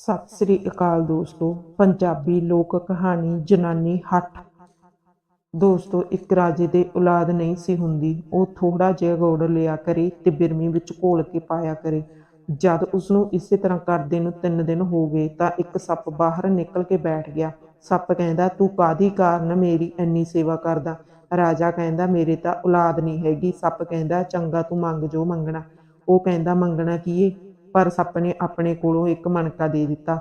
ਸਤਿ ਸ੍ਰੀ ਅਕਾਲ ਦੋਸਤੋ, ਪੰਜਾਬੀ ਲੋਕ ਕਹਾਣੀ ਜਨਾਨੀ ਹੱਠ। ਦੋਸਤੋ, ਇੱਕ ਰਾਜੇ ਦੇ ਔਲਾਦ ਨਹੀਂ ਸੀ ਹੁੰਦੀ। ਉਹ ਥੋੜਾ ਜਿਹਾ ਗੋੜ ਲਿਆ ਕਰੇ ਤੇ ਬਿਰਮੀ ਵਿੱਚ ਘੋਲ ਕੇ ਪਾਇਆ ਕਰੇ। ਜਦ ਉਸ ਨੂੰ ਇਸੇ ਤਰ੍ਹਾਂ ਕਰਦੇ ਨੂੰ ਤਿੰਨ ਦਿਨ ਹੋ ਗਏ ਤਾਂ ਇੱਕ ਸੱਪ ਬਾਹਰ ਨਿਕਲ ਕੇ ਬੈਠ ਗਿਆ। ਸੱਪ ਕਹਿੰਦਾ, ਤੂੰ ਕਾਦੀ ਕਾਰਨ ਮੇਰੀ ਇੰਨੀ ਸੇਵਾ ਕਰਦਾ? ਰਾਜਾ ਕਹਿੰਦਾ, ਮੇਰੇ ਤਾਂ ਔਲਾਦ ਨਹੀਂ ਹੈਗੀ। ਸੱਪ ਕਹਿੰਦਾ, ਚੰਗਾ ਤੂੰ ਮੰਗ ਜੋ ਮੰਗਣਾ। ਉਹ ਕਹਿੰਦਾ, ਮੰਗਣਾ ਕੀ ਏ? ਪਰ ਸੱਪ ਨੇ ਆਪਣੇ ਕੋਲੋਂ ਇੱਕ ਮਣਕਾ ਦੇ ਦਿੱਤਾ।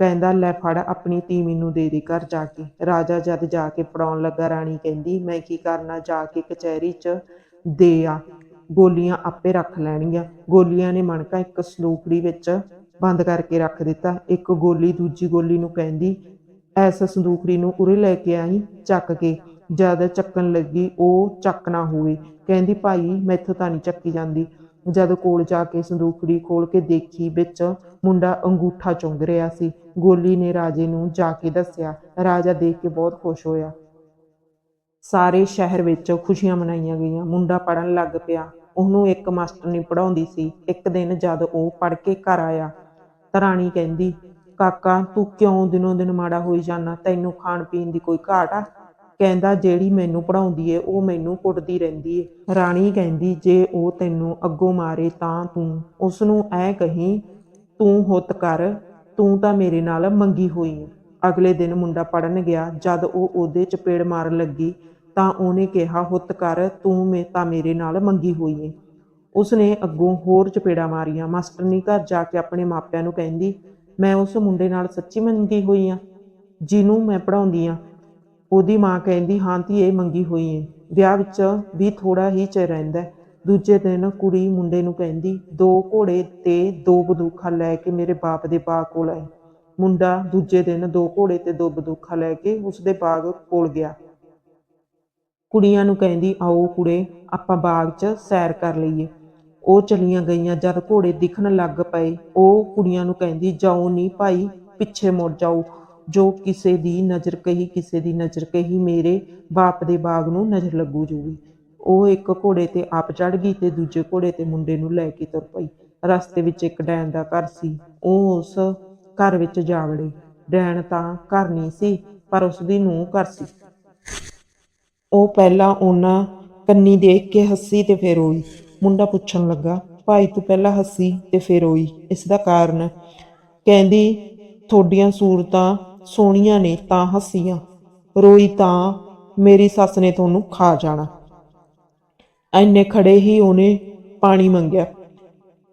ਕਹਿੰਦਾ, ਲੈ ਫੜ, ਆਪਣੀ ਧੀ ਨੂੰ ਦੇ ਦੇ ਘਰ ਜਾ ਕੇ। ਰਾਜਾ ਜਦ ਜਾ ਕੇ ਫੜਾਉਣ ਲੱਗਾ, ਰਾਣੀ ਕਹਿੰਦੀ, ਮੈਂ ਕੀ ਕਰਨਾ? ਜਾ ਕੇ ਕਚਹਿਰੀ 'ਚ ਦੇ ਆ। ਗੋਲੀਆਂ ਆਪੇ ਰੱਖ ਲੈਣਗੀਆਂ। ਗੋਲੀਆਂ ਨੇ ਮਣਕਾ ਇੱਕ ਸਲੂਕੜੀ ਵਿੱਚ ਬੰਦ ਕਰਕੇ ਰੱਖ ਦਿੱਤਾ। ਇੱਕ ਗੋਲੀ ਦੂਜੀ ਗੋਲੀ ਨੂੰ ਕਹਿੰਦੀ, ਐਸ ਸੰਦੂਕੜੀ ਨੂੰ ਉਰੇ ਲੈ ਕੇ ਆਈ, ਚੱਕ ਕੇ। ਜਦ ਚੱਕਣ ਲੱਗੀ, ਉਹ ਚੱਕ ਨਾ ਹੋਵੇ। ਕਹਿੰਦੀ, ਭਾਈ, ਮੈਥੋਂ ਤਾਂ ਨਹੀਂ ਚੱਕੀ ਜਾਂਦੀ। ਜਦ ਕੋਲ ਜਾ ਕੇ ਸੰਦੂਖੜੀ ਖੋਲ ਕੇ ਦੇਖੀ ਵਿੱਚ ਮੁੰਡਾ ਅੰਗੂਠਾ ਚੁੰਗ ਰਿਹਾ ਸੀ। ਗੋਲੀ ਨੇ ਰਾਜੇ ਨੂੰ ਜਾ ਕੇ ਦੱਸਿਆ, ਰਾਜਾ ਦੇਖ ਕੇ ਬਹੁਤ ਖੁਸ਼ ਹੋਇਆ। ਸਾਰੇ ਸ਼ਹਿਰ ਵਿੱਚ ਖੁਸ਼ੀਆਂ ਮਨਾਈਆਂ ਗਈਆਂ। ਮੁੰਡਾ ਪੜਨ ਲੱਗ ਪਿਆ। ਉਹਨੂੰ ਇੱਕ ਮਾਸਟਰਨੀ ਪੜਾਉਂਦੀ ਸੀ। ਇੱਕ ਦਿਨ ਜਦ ਉਹ ਪੜ ਕੇ ਘਰ ਆਇਆ, ਤਾਂ ਕਹਿੰਦੀ, ਕਾਕਾ, ਤੂੰ ਕਿਉਂ ਦਿਨੋਂ ਦਿਨ ਮਾੜਾ ਹੋਈ ਜਾਂਦਾ ਤੈਨੂੰ ਖਾਣ ਪੀਣ ਦੀ ਕੋਈ ਘਾਟ ਆ? ਕਹਿੰਦਾ ਜਿਹੜੀ ਮੈਨੂੰ ਪੜਾਉਂਦੀ ਏ, ਉਹ ਮੈਨੂੰ ਕੁੱਟਦੀ ਰਹਿੰਦੀ ਏ। ਰਾਣੀ ਕਹਿੰਦੀ, ਜੇ ਉਹ ਤੈਨੂੰ ਅੱਗੋਂ ਮਾਰੇ ਤਾਂ ਤੂੰ ਉਸ ਨੂੰ ਐ ਕਹੀਂ, ਤੂੰ ਹੁੱਤ ਕਰ, ਤੂੰ ਤਾਂ ਮੇਰੇ ਨਾਲ ਮੰਗੀ ਹੋਈ ਏ। ਅਗਲੇ ਦਿਨ ਮੁੰਡਾ ਪੜਨ ਗਿਆ, ਜਦ ਉਹ ਉਹਦੇ ਚਪੇੜ ਮਾਰਨ ਲੱਗੀ, ਤਾਂ ਉਹਨੇ ਕਿਹਾ, ਹੁੱਤ ਕਰ, ਤੂੰ ਮੈਂ, ਤਾਂ ਮੇਰੇ ਨਾਲ ਮੰਗੀ ਹੋਈ ਏ ਉਸਨੇ ਅੱਗੋਂ ਹੋਰ ਚਪੇੜਾ ਮਾਰੀਆਂ। ਮਾਸਟਰਨੀ ਘਰ ਜਾ ਕੇ ਆਪਣੇ ਮਾਪਿਆਂ ਨੂੰ ਕਹਿੰਦੀ, ਮੈਂ ਉਸ ਮੁੰਡੇ ਨਾਲ ਸੱਚੀ ਮੰਗੀ ਹੋਈ ਆ, ਜਿਹਨੂੰ ਮੈਂ ਪੜਾਉਂਦੀ ਆ। ਉਹਦੀ ਮਾਂ ਕਹਿੰਦੀ, ਹਾਂ, ਧੀਏ ਮੰਗੀ ਹੋਈ ਏ। ਵਿਆਹ ਵਿੱਚ ਵੀ ਥੋੜਾ ਹੀ ਚਿਰ ਰਹਿੰਦਾ ਦੂਜੇ ਦਿਨ ਕੁੜੀ ਮੁੰਡੇ ਨੂੰ ਕਹਿੰਦੀ, ਦੋ ਘੋੜੇ ਤੇ ਦੋ ਬੰਦੂਕਾਂ ਲੈ ਕੇ ਮੇਰੇ ਬਾਪ ਦੇ ਬਾਗ ਕੋਲ ਆਏ ਮੁੰਡਾ ਦੂਜੇ ਦਿਨ ਦੋ ਘੋੜੇ ਤੇ ਦੋ ਬੰਦੂਕਾਂ ਲੈ ਕੇ ਉਸਦੇ ਬਾਗ ਕੋਲ ਗਿਆ। ਕੁੜੀਆਂ ਨੂੰ ਕਹਿੰਦੀ, ਆਓ ਕੁੜੇ, ਆਪਾਂ ਬਾਗ 'ਚ ਸੈਰ ਕਰ ਲਈਏ। ਉਹ ਚਲੀਆਂ ਗਈਆਂ। ਜਦ ਘੋੜੇ ਦਿਖਣ ਲੱਗ ਪਏ, ਉਹ ਕੁੜੀਆਂ ਨੂੰ ਕਹਿੰਦੀ, ਜਾਓ ਨਹੀਂ ਭਾਈ, ਪਿੱਛੇ ਮੁੜ ਜਾਓ। ਜੋ ਕਿਸੇ ਦੀ ਨਜ਼ਰ ਕਹੀ, ਕਿਸੇ ਦੀ ਨਜ਼ਰ ਕਹੀ, ਮੇਰੇ ਬਾਪ ਦੇ ਬਾਗ ਨੂੰ ਨਜ਼ਰ ਲੱਗੂ ਜੂਗੀ। ਉਹ ਇੱਕ ਘੋੜੇ ਤੇ ਆਪ ਚੜ ਗਈ ਤੇ ਦੂਜੇ ਘੋੜੇ ਤੇ ਮੁੰਡੇ ਨੂੰ ਲੈ ਕੇ ਤੁਰ ਪਈ। ਰਸਤੇ ਵਿੱਚ ਇੱਕ ਡੈਣ ਦਾ ਘਰ ਸੀ। ਉਹ ਉਸ ਘਰ ਵਿੱਚ ਜਾ ਵੜੀ। ਡੈਣ ਤਾਂ ਘਰ ਨਹੀਂ ਸੀ, ਪਰ ਉਸ ਦੀ ਨੂੰਹ ਘਰ ਸੀ। ਉਹ ਪਹਿਲਾਂ ਉਹਨਾਂ ਕੰਨੀ ਦੇਖ ਕੇ ਹੱਸੀ ਤੇ ਫਿਰ ਰੋਈ। ਮੁੰਡਾ ਪੁੱਛਣ ਲੱਗਾ, ਭਾਈ, ਤੂੰ ਪਹਿਲਾਂ ਹੱਸੀ ਤੇ ਫਿਰ ਰੋਈ। ਇਸ ਦਾ ਕਾਰਨ? ਕਹਿੰਦੀ, ਤੁਹਾਡੀਆਂ ਸੂਰਤਾਂ ਸੋਹਣੀਆਂ ਨੇ ਤਾਂ ਹੱਸੀਆਂ, ਰੋਈ ਤਾਂ ਮੇਰੀ ਸੱਸ ਨੇ ਤੁਹਾਨੂੰ ਖਾ ਜਾਣਾ। ਐਨੇ ਖੜੇ ਹੀ ਉਹਨੇ ਪਾਣੀ ਮੰਗਿਆ।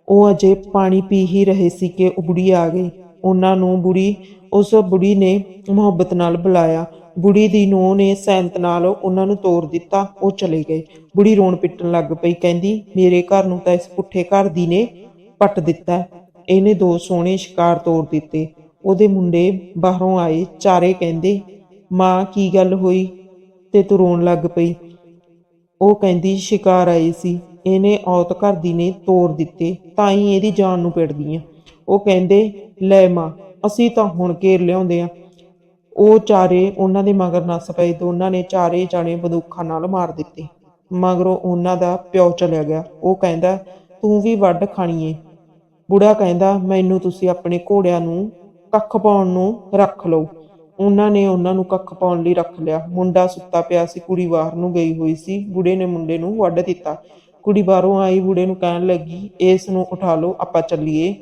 ਉਹ ਅਜੇ ਪਾਣੀ ਪੀ ਹੀ ਰਹੇ ਸੀ ਕਿ ਉਹ ਬੁੜੀ ਆ ਗਈ। ਉਹਨਾਂ ਨੂੰ ਬੁੜੀ, ਉਸ ਬੁੜੀ ਨੇ ਮੁਹੱਬਤ ਨਾਲ ਬੁਲਾਇਆ। ਬੁੜੀ ਦੀ ਨੂੰਹ ਨੇ ਸੈਂਤ ਨਾਲ ਉਹਨਾਂ ਨੂੰ ਤੋੜ ਦਿੱਤਾ। ਉਹ ਚਲੇ ਗਏ। ਬੁੜੀ ਰੋਣ ਪਿੱਟਣ ਲੱਗ ਪਈ। ਕਹਿੰਦੀ, ਮੇਰੇ ਘਰ ਨੂੰ ਤਾਂ ਇਸ ਪੁੱਠੇ ਘਰ ਦੀ ਨੇ ਪੱਟ ਦਿੱਤਾ। ਇਹਨੇ ਦੋ ਸੋਹਣੇ ਸ਼ਿਕਾਰ ਤੋੜ ਦਿੱਤੇ। ਉਹਦੇ ਮੁੰਡੇ ਬਾਹਰੋਂ ਆਏ, ਚਾਰੇ ਕਹਿੰਦੇ, ਮਾਂ, ਕੀ ਗੱਲ ਹੋਈ? ਤੇ ਤੂੰ ਰੋਣ ਲੱਗ ਪਈ। ਉਹ ਕਹਿੰਦੀ, ਸ਼ਿਕਾਰ ਆਏ ਸੀ। ਇਹਨੇ ਔਤ ਘਰ ਦੀ ਨੇ ਤੋੜ ਦਿੱਤੇ, ਤਾਂ ਹੀ ਇਹਦੀ ਜਾਨ ਨੂੰ ਪਿੜਦੀ ਉਹ ਕਹਿੰਦੇ, ਲੈ ਮਾਂ, ਅਸੀਂ ਤਾਂ ਹੁਣ ਘੇਰ ਲਿਆਉਂਦੇ ਆ। ਉਹ ਚਾਰੇ ਉਹਨਾਂ ਦੇ ਮਗਰ ਨੱਸ ਪਏ। ਦੋਨਾਂ ਨੇ ਚਾਰੇ ਜਾਣੇ ਬੰਦੂਕਾਂ ਨਾਲ ਮਾਰ ਦਿੱਤੇ। ਮਗਰੋਂ ਉਹਨਾਂ ਦਾ ਪਿਓ ਚਲਿਆ ਗਿਆ। ਉਹ ਕਹਿੰਦਾ, ਤੂੰ ਵੀ ਵੱਢ ਖਾਣੀ ਏ। ਬੁੜਾ ਕਹਿੰਦਾ, ਮੈਨੂੰ ਤੁਸੀਂ ਆਪਣੇ ਘੋੜਿਆਂ ਨੂੰ ਕੱਖ ਪਾਉਣ ਨੂੰ ਰੱਖ ਲਓ। ਉਹਨਾਂ ਨੇ ਉਹਨਾਂ ਨੂੰ ਕੱਖ ਪਾਉਣ ਲਈ ਰੱਖ ਲਿਆ। ਮੁੰਡਾ ਸੁੱਤਾ ਪਿਆ ਸੀ, ਕੁੜੀ ਬਾਹਰ ਨੂੰ ਗਈ ਹੋਈ ਸੀ। ਬੁੜੇ ਨੇ ਮੁੰਡੇ ਨੂੰ ਵੱਢ ਦਿੱਤਾ। ਕੁੜੀ ਬਾਹਰੋਂ ਆਈ, ਬੁੜੇ ਨੂੰ ਕਹਿਣ ਲੱਗੀ, ਇਸ ਨੂੰ ਉਠਾ ਲਓ, ਆਪਾਂ ਚੱਲੀਏ।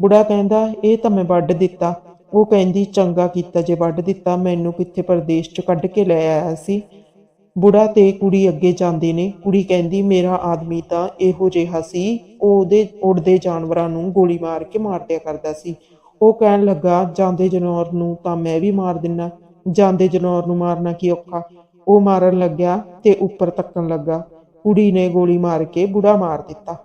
ਬੁੜਾ ਕਹਿੰਦਾ, ਇਹ ਤਾਂ ਮੈਂ ਵੱਢ ਦਿੱਤਾ। ਉਹ ਕਹਿੰਦੀ, ਚੰਗਾ ਕੀਤਾ ਜੇ ਵੱਢ ਦਿੱਤਾ, ਮੈਨੂੰ ਕਿੱਥੇ ਪ੍ਰਦੇਸ਼ ਚ ਕੱਢ ਕੇ ਲੈ ਆਇਆ ਸੀ? ਬੁੜਾ ਤੇ ਕੁੜੀ ਅੱਗੇ ਜਾਂਦੇ ਨੇ। ਕੁੜੀ ਕਹਿੰਦੀ, ਮੇਰਾ ਆਦਮੀ ਤਾਂ ਇਹੋ ਜਿਹਾ ਸੀ, ਉਹਦੇ ਉੜਦੇ ਜਾਨਵਰਾਂ ਨੂੰ ਗੋਲੀ ਮਾਰ ਕੇ ਮਾਰ ਦਿਆ ਕਰਦਾ ਸੀ। ਉਹ ਕਹਿਣ ਲੱਗਾ, ਜਾਂਦੇ ਜਨੌਰ ਨੂੰ ਤਾਂ ਮੈਂ ਵੀ ਮਾਰ ਦਿੰਨਾ, ਜਾਂਦੇ ਜਨੌਰ ਨੂੰ ਮਾਰਨਾ ਕੀ ਔਖਾ? ਉਹ ਮਾਰਨ ਲੱਗਿਆ ਤੇ ਉੱਪਰ ਤੱਕਣ ਲੱਗਾ। ਕੁੜੀ ਨੇ ਗੋਲੀ ਮਾਰ ਕੇ ਬੁੜਾ ਮਾਰ ਦਿੱਤਾ।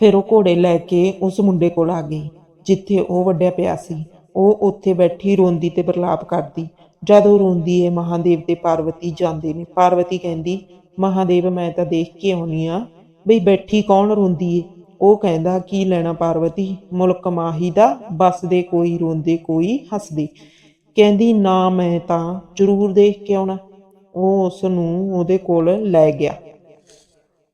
ਫਿਰ ਉਹ ਘੋੜੇ ਲੈ ਕੇ ਉਸ ਮੁੰਡੇ ਕੋਲ ਆ ਗਈ, ਜਿੱਥੇ ਉਹ ਵੱਡਿਆ ਪਿਆ ਸੀ। ਉਹ ਉੱਥੇ ਬੈਠੀ ਰੋਂਦੀ ਤੇ ਬਰਲਾਪ ਕਰਦੀ। ਜਦ ਉਹ ਰੋਂਦੀ ਏ, ਮਹਾਦੇਵ ਤੇ ਪਾਰਵਤੀ ਜਾਂਦੇ ਨੇ। ਪਾਰਵਤੀ ਕਹਿੰਦੀ, ਮਹਾਦੇਵ, ਮੈਂ ਤਾਂ ਦੇਖ ਕੇ ਆਉਣੀ ਆ। ਬਈ ਬੈਠੀ ਕੌਣ ਰੋਂਦੀ ਏ? ਉਹ ਕਹਿੰਦਾ, ਕੀ ਲੈਣਾ ਪਾਰਵਤੀ? ਮੁਲਕ ਮਾਹੀ ਦਾ ਬਸਦੇ ਕੋਈ, ਰੋਂਦੇ ਕੋਈ, ਹੱਸਦੇ। ਕਹਿੰਦੀ, ਨਾ ਮੈਂ ਤਾਂ ਜ਼ਰੂਰ ਦੇਖ ਕੇ ਆਉਣਾ। ਉਹ ਉਸ ਨੂੰ ਉਹਦੇ ਕੋਲ ਲੈ ਗਿਆ।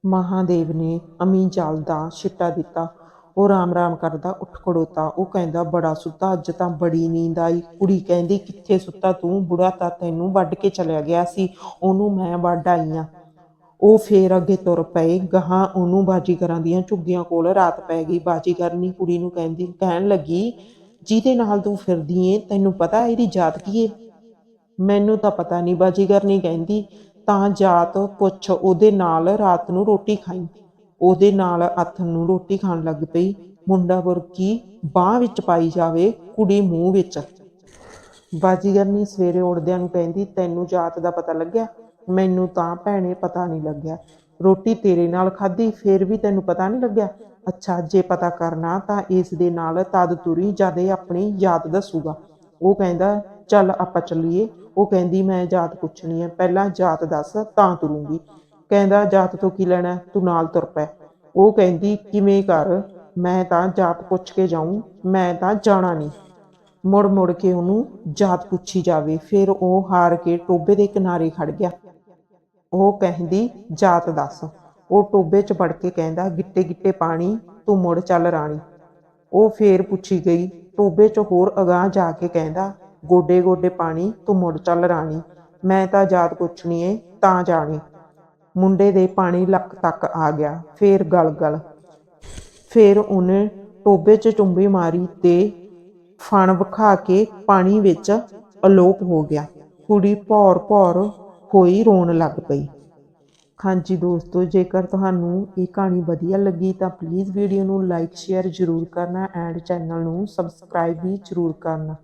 ਮਹਾਦੇਵ ਨੇ ਅਮੀ ਜਲ ਦਾ ਛਿੱਟਾ ਦਿੱਤਾ। ਉਹ ਰਾਮ ਰਾਮ ਕਰਦਾ ਉੱਠ ਖੜੋਤਾ। ਉਹ ਕਹਿੰਦਾ, ਬੜਾ ਸੁੱਤਾ, ਅੱਜ ਤਾਂ ਬੜੀ ਨੀਂਦ ਆਈ। ਕੁੜੀ ਕਹਿੰਦੀ, ਕਿੱਥੇ ਸੁੱਤਾ ਤੂੰ? ਬੁੜਾ ਤਾਂ ਤੈਨੂੰ ਵੱਢ ਕੇ ਚਲਿਆ ਗਿਆ ਸੀ। ਉਹਨੂੰ ਮੈਂ ਵੱਢ ਆਈ ਆਂ। ਉਹ ਫੇਰ ਅੱਗੇ ਤੁਰ ਪਏ, ਗਾਹਾਂ ਉਹਨੂੰ ਬਾਜੀਗਰਾਂ ਦੀਆਂ ਝੁੱਗੀਆਂ ਕੋਲ ਰਾਤ ਪੈ ਗਈ। ਬਾਜੀਗਰਨੀ ਕੁੜੀ ਨੂੰ ਕਹਿੰਦੀ, ਕਹਿਣ ਲੱਗੀ, ਜਿਹਦੇ ਨਾਲ ਤੂੰ ਫਿਰਦੀ ਏ, ਤੈਨੂੰ ਪਤਾ ਇਹਦੀ ਜਾਤ ਕੀ ਏ? ਮੈਨੂੰ ਤਾਂ ਪਤਾ ਨਹੀਂ ਬਾਜੀਗਰਨੀ ਕਹਿੰਦੀ, ਤਾਂ ਜਾਤ ਪੁੱਛ, ਉਹਦੇ ਨਾਲ ਰਾਤ ਨੂੰ ਰੋਟੀ ਖਾਈ? ਉਹਦੇ ਨਾਲ ਹੱਥ ਨੂੰ ਰੋਟੀ ਖਾਣ ਲੱਗ ਪਈ। ਮੁੰਡਾ ਬੁਰਕੀ ਬਾਹ ਵਿੱਚ ਪਾਈ ਜਾਵੇ, ਕੁੜੀ ਮੂੰਹ ਵਿੱਚ। ਬਾਜੀਗਰਨੀ ਸਵੇਰੇ ਉੜਦਿਆਂ ਨੂੰ ਕਹਿੰਦੀ, ਤੈਨੂੰ ਜਾਤ ਦਾ ਪਤਾ ਲੱਗਿਆ? ਮੈਨੂੰ ਤਾਂ ਭੈਣੇ ਪਤਾ ਨਹੀਂ ਲੱਗਿਆ। ਰੋਟੀ ਤੇਰੇ ਨਾਲ ਖਾਧੀ, ਫੇਰ ਵੀ ਤੈਨੂੰ ਪਤਾ ਨਹੀਂ ਲੱਗਿਆ? ਅੱਛਾ, ਜੇ ਪਤਾ ਕਰਨਾ ਤਾਂ ਇਸ ਦੇ ਨਾਲ ਤਦ ਤੁਰੀ ਜਦੇ ਆਪਣੀ ਜਾਤ ਦੱਸੂਗਾ। ਉਹ ਕਹਿੰਦਾ, ਚੱਲ ਆਪਾਂ ਚੱਲੀਏ। ਉਹ ਕਹਿੰਦੀ, ਮੈਂ ਜਾਤ ਪੁੱਛਣੀ ਹੈ। ਪਹਿਲਾਂ ਜਾਤ ਦੱਸ, ਤਾਂ ਤੁਰੂੰਗੀ। ਕਹਿੰਦਾ, ਜਾਤ ਤੋਂ ਕੀ ਲੈਣਾ? ਤੂੰ ਨਾਲ ਤੁਰ ਪੈ। ਉਹ ਕਹਿੰਦੀ, ਕਿਵੇਂ ਕਰ? ਮੈਂ ਤਾਂ ਜਾਤ ਪੁੱਛ ਕੇ ਜਾਊਂ। ਮੈਂ ਤਾਂ ਜਾਣਾ ਨਹੀਂ। ਮੁੜ ਮੁੜ ਕੇ ਉਹਨੂੰ ਜਾਤ ਪੁੱਛੀ ਜਾਵੇ। ਫਿਰ ਉਹ ਹਾਰ ਕੇ ਟੋਬੇ ਦੇ ਕਿਨਾਰੇ ਖੜ ਗਿਆ। ਉਹ ਕਹਿੰਦੀ, ਜਾਤ ਦੱਸ। ਉਹ ਟੋਬੇ 'ਚ ਵੜ ਕੇ ਕਹਿੰਦਾ, ਗਿੱਟੇ ਗਿੱਟੇ ਪਾਣੀ, ਤੂੰ ਮੁੜ ਚੱਲ ਰਾਣੀ। ਉਹ ਫੇਰ ਪੁੱਛੀ ਗਈ, ਟੋਬੇ 'ਚ ਹੋਰ ਅਗਾਹ ਜਾ ਕੇ ਕਹਿੰਦਾ, ਗੋਡੇ ਗੋਡੇ ਪਾਣੀ, ਤੂੰ ਮੁੜ ਚੱਲ ਰਾਣੀ। ਮੈਂ ਤਾਂ ਜਾਤ ਪੁੱਛਣੀ ਏ, ਤਾਂ ਜਾਣੀ। ਮੁੰਡੇ ਦੇ ਪਾਣੀ ਲੱਕ ਤੱਕ ਆ ਗਿਆ, ਫੇਰ ਗਲ ਗਲ। ਫੇਰ ਉਹਨੇ ਟੋਬੇ 'ਚ ਚੁੰਬੀ ਮਾਰੀ ਤੇ ਫਣ ਵਿਖਾ ਕੇ ਪਾਣੀ ਵਿੱਚ ਅਲੋਪ ਹੋ ਗਿਆ। ਕੁੜੀ ਭੌਰ ਭੌਰ ਹੋਈ ਰੋਣ ਲੱਗ ਪਈ। ਹਾਂਜੀ ਦੋਸਤੋ, ਜੇਕਰ ਤੁਹਾਨੂੰ ਇਹ ਕਹਾਣੀ ਵਧੀਆ ਲੱਗੀ ਤਾਂ ਪਲੀਜ਼ ਵੀਡੀਓ ਨੂੰ ਲਾਈਕ ਸ਼ੇਅਰ ਜ਼ਰੂਰ ਕਰਨਾ ਐਂਡ ਚੈਨਲ ਨੂੰ ਸਬਸਕ੍ਰਾਈਬ ਵੀ ਜ਼ਰੂਰ ਕਰਨਾ।